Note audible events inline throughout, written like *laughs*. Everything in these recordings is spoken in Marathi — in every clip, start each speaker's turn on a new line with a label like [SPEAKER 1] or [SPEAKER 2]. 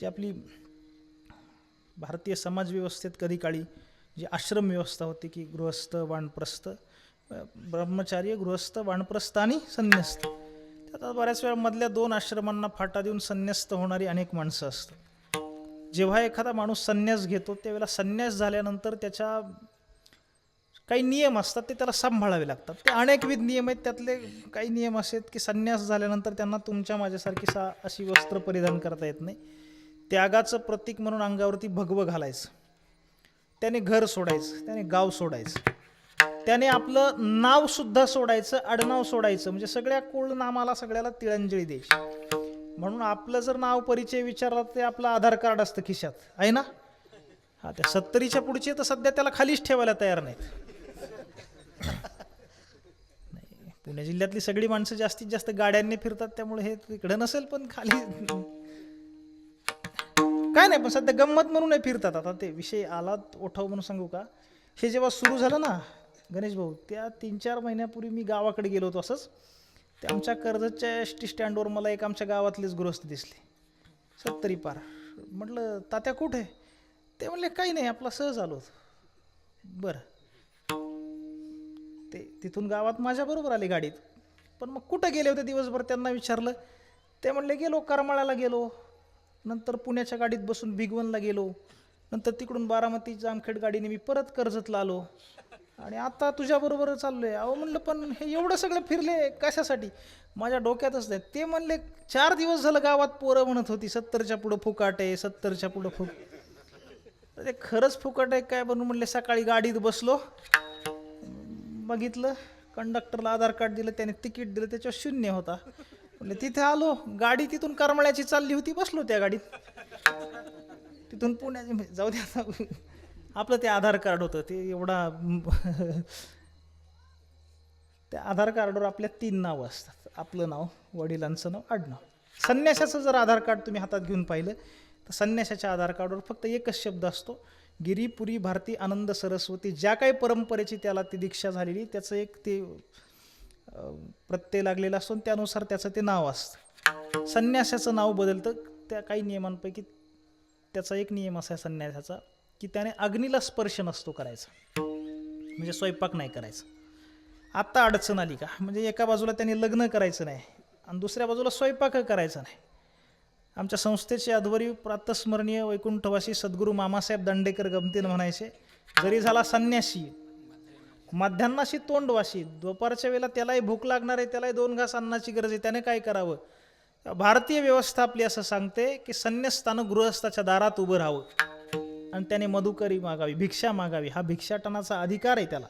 [SPEAKER 1] जी आपली भारतीय समाजव्यवस्थेत कधी काळी जी आश्रम व्यवस्था होती की गृहस्थ वाणप्रस्थ ब्रह्मचार्य गृहस्थ वाणप्रस्थ आणि संन्यस्त. त्यात बऱ्याच वेळा मधल्या दोन आश्रमांना फाटा देऊन संन्यस्त होणारी अनेक माणसं असतात. जेव्हा एखादा माणूस संन्यास घेतो त्यावेळेला संन्यास झाल्यानंतर त्याच्या काही नियम असतात ते त्याला सांभाळावे लागतात. ते अनेकविध नियम आहेत त्यातले काही नियम असे आहेत की संन्यास झाल्यानंतर त्यांना तुमच्या माझ्यासारखी सा अशी वस्त्र परिधान करता येत नाही. त्यागाचं प्रतीक म्हणून अंगावरती भगवं घालायचं. त्याने घर सोडायचं त्याने गाव सोडायचं. त्याने आपलं नाव सुद्धा सोडायचं आडनाव सोडायचं. म्हणजे सगळ्या कुळ नामाला सगळ्याला तिळंजळी द्यायची. म्हणून आपलं जर नाव परिचय विचारला ते आपलं आधार कार्ड असतं खिशात. आहे ना? हा त्या सत्तरीच्या पुढचे तर सध्या त्याला खालीच ठेवायला तयार नाहीत. पुणे जिल्ह्यातली सगळी माणसं जास्तीत जास्त गाड्यांनी फिरतात त्यामुळे हे तिकडे नसेल पण खाली काय नाही पण सध्या गंमत म्हणून नाही फिरतात. आता ते विषय आला ओठाव म्हणून सांगू का? हे जेव्हा सुरू झालं ना गणेश भाऊ त्या तीन चार महिन्यापूर्वी मी गावाकडे गेलो होतो असंच. ते आमच्या कर्जतच्या एस टी स्टँडवर मला एक आमच्या गावातलेच गृहस्थ दिसले. सत्तरी पार. म्हटलं तात्या कुठे? ते म्हणले काही नाही आपला सहज आलो होतो. बरं. ते तिथून गावात माझ्याबरोबर आले गाडीत. पण मग कुठं गेले होते दिवसभर त्यांना विचारलं. ते म्हणले गेलो करमाळ्याला गेलो. नंतर पुण्याच्या गाडीत बसून भिगवणला गेलो. नंतर तिकडून बारामती जामखेड गाडीने मी परत कर्जतला आलो. आणि आता तुझ्याबरोबर आहे अहो म्हणलं पण हे एवढं सगळं फिरले कशासाठी? माझ्या डोक्यातच नाही. ते म्हणले चार दिवस झालं गावात पोरं म्हणत होती सत्तरच्या पुढं फुकाट आहे सत्तरच्या पुढं फुक. ते खरंच फुकट आहे काय बनून म्हणले सकाळी गाडीत बसलो. बघितलं कंडक्टरला आधार कार्ड दिलं त्याने तिकीट दिलं त्याच्यावर शून्य होता. म्हणजे तिथे आलो गाडी तिथून करमळ्याची चालली होती बसलो त्या गाडीत. तिथून पुण्याची म्हणजे, जाऊ द्या आता. आपलं ते आधार कार्ड होतं ते एवढा *laughs* त्या आधार कार्डवर आपल्या तीन नावं असतात. आपलं नाव वडिलांचं नाव आडनाव. संन्याशाचं जर आधार कार्ड तुम्ही हातात घेऊन पाहिलं तर संन्याशाच्या आधार कार्डवर फक्त एकच शब्द असतो गिरीपुरी भारती आनंद सरस्वती ज्या काही परंपरेची त्याला ती दीक्षा झालेली त्याचं एक ते प्रत्यय लागलेला असतो आणि त्यानुसार त्याचं ते नाव असतं. संन्यासाचं नाव बदलतं. त्या काही नियमांपैकी त्याचा एक नियम असा आहे संन्यासाचा की त्याने अग्नीला स्पर्श नसतो करायचा. म्हणजे स्वयंपाक नाही करायचा. आत्ता अडचण आली का? म्हणजे एका बाजूला त्याने लग्न करायचं नाही आणि दुसऱ्या बाजूला स्वयंपाक करायचा नाही. आमच्या संस्थेचे अध्वरी प्रातस्मरणीय वैकुंठवासी सद्गुरू मामासाहेब दांडेकर गमतीन म्हणायचे जरी झाला संन्यासी मध्यान्नाशी तोंडवाशी दुपारच्या वेळेला त्यालाही भूक लागणार आहे त्यालाही दोन घास अन्नाची गरज आहे त्याने काय करावं? भारतीय व्यवस्था आपली असं सांगते की संन्यस्तानं गृहस्थाच्या दारात उभं राहावं. आणि त्याने मधुकरी मागावी भिक्षा मागावी. हा भिक्षाटनाचा अधिकार आहे त्याला.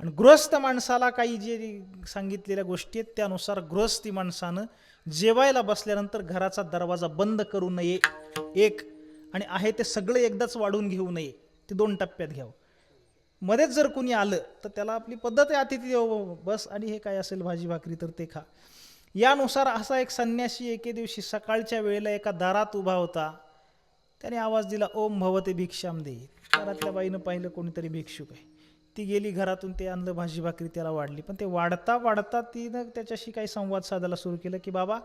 [SPEAKER 1] आणि गृहस्थ माणसाला काही जे सांगितलेल्या गोष्टी आहेत त्यानुसार गृहस्थी माणसानं जेवायला बसल्यानंतर घराचा दरवाजा बंद करू नये. एक. आणि आहे ते सगळं एकदाच वाढून घेऊ नये. ते दोन टप्प्यात घ्यावं. मध्येच जर कोणी आलं तर त्याला आपली पद्धत आहे अतिथी देव बस आणि हे काय असेल भाजी भाकरी तर ते खा. यानुसार असा एक संन्यासी एके दिवशी सकाळच्या वेळेला एका दारात उभा होता. त्याने आवाज दिला ओम भवते भिक्षाम दे. घरातल्या बाईनं पाहिलं कोणीतरी भिक्षुक आहे. ती गेली घरातून ते आणलं भाजी भाकरी त्याला वाढली. पण ते वाढता वाढता तिनं त्याच्याशी काही संवाद साधायला सुरू केलं की बाबा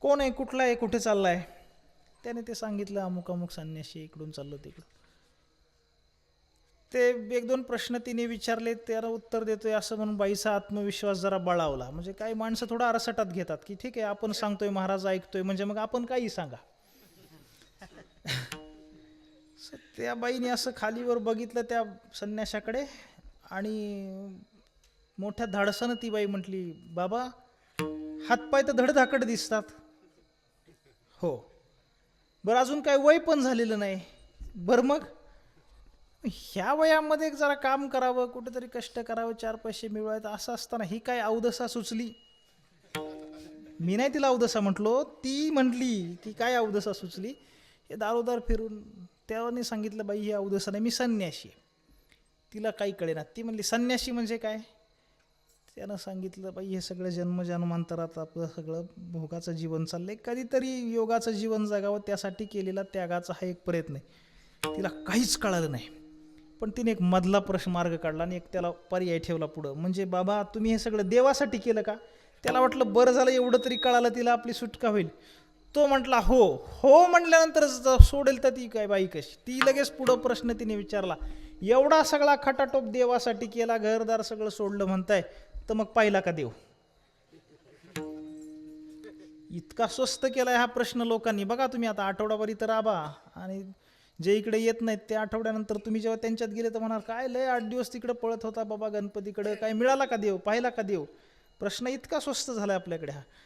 [SPEAKER 1] कोण आहे? कुठला आहे? कुठे चालला आहे त्याने ते सांगितलं अमुक अमुक संन्याशी इकडून चाललो तिकडं. ते एक दोन प्रश्न तिने विचारले त्याला उत्तर देतोय असं म्हणून बाईचा आत्मविश्वास जरा बळावला. म्हणजे काही माणसं थोडं अरसटात घेतात की ठीक आहे आपण सांगतोय महाराज ऐकतोय म्हणजे मग आपण काही सांगा. *laughs* त्या बाईने असं खालीवर बघितलं त्या संन्याशाकडे आणि मोठ्या धाडसानं ती बाई म्हटली बाबा हातपाय तर धडधाकड दिसतात. हो. बरं अजून काय वय पण झालेलं नाही. बरं मग? ह्या वयामध्ये जरा काम करावं कुठेतरी कष्ट करावं चार पैसे मिळवायचं असं असताना ही काय अवदसा सुचली? मी नाही तिला अवदसा म्हटलो ती म्हटली की काय अवदसा सुचली? हे दारोदार फिरून त्याने सांगितलं बाई ही अवदसा नाही मी संन्याशी आहे. तिला काही कळेना. ती म्हणली संन्याशी म्हणजे काय? त्यानं सांगितलं बाई हे सगळं जन्मजन्मांतरात आपलं सगळं भोगाचं जीवन चाललंय. कधीतरी योगाचं जीवन जगावं त्यासाठी केलेला त्यागाचा हा एक प्रयत्न आहे. तिला काहीच कळालं नाही. पण तिने एक मधला प्रश्न मार्ग काढला आणि एक त्याला पर्याय ठेवला पुढं. म्हणजे बाबा तुम्ही हे सगळं देवासाठी केलं का? त्याला वाटलं बरं झालं एवढं तरी कळालं तिला आपली सुटका होईल. तो म्हटला हो. हो म्हटल्यानंतर सोडेल तर ती काय बाई कशी? ती लगेच पुढं प्रश्न तिने विचारला एवढा सगळा खटाटोप देवासाठी केला घरदार सगळं सोडलं म्हणताय तर मग पाहिला का देव? इतका स्वस्त केला हा प्रश्न लोकांनी. बघा तुम्ही आता आठवडाभर इथं राबा आणि जे इकडे येत नाहीत ते आठवड्यानंतर तुम्ही जेव्हा त्यांच्यात गेले तर म्हणाल काय लय आठ दिवस तिकडे पळत होता बाबा गणपतीकडं? काय मिळाला का देव? पाहिला का देव? प्रश्न इतका स्वस्त झालाय आपल्याकडे हा.